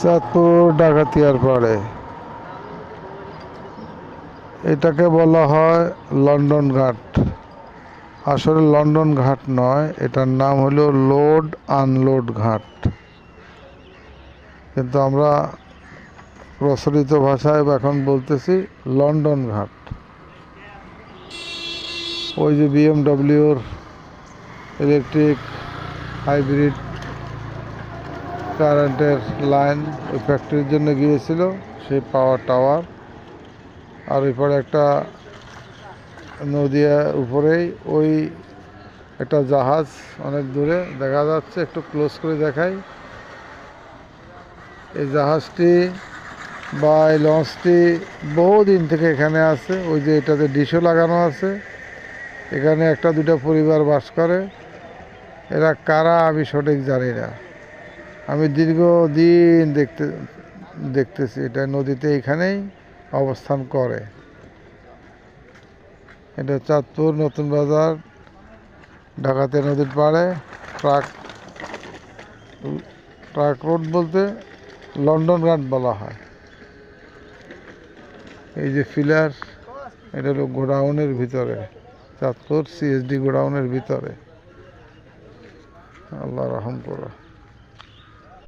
চাঁদপুর ডাকাতিয়ার পাড়ে এটাকে বলা হয় লন্ডন ঘাট। আসলে লন্ডন ঘাট নয়, এটার নাম হলো লোড আনলোড ঘাট। কিন্তু আমরা প্রচলিত ভাষায় এখন বলতেছি লন্ডন ঘাট। ওই যে বিএমডব্লিউর ইলেকট্রিক হাইব্রিড কারেন্টের লাইন ওই ফ্যাক্টরির জন্য গিয়েছিল, সেই পাওয়ার টাওয়ার। আর ওই পরে একটা নদিয়া উপরেই ওই একটা জাহাজ অনেক দূরে দেখা যাচ্ছে, একটু ক্লোজ করে দেখাই। এই জাহাজটি বা এই লঞ্চটি বহুদিন থেকে এখানে আছে, ওই যে এটাতে ডিশও লাগানো আছে। এখানে একটা দুটা পরিবার বাস করে, এরা কারা আমি সঠিক জানি না। আমি দীর্ঘদিন দেখতে, দেখতেছি, এটা নদীতে এখানেই অবস্থান করে। এটা চাঁদপুর নতুন বাজার, ঢাকাতে নদীর পাড়ে, ট্রাক ট্রাক রোড বলতে লন্ডন ঘাট বলা হয়। এই যে ফিলার, এটা হলো গোডাউনের ভিতরে, চাঁদপুর সিএসডি গোডাউনের ভিতরে। আল্লাহ রহম করো।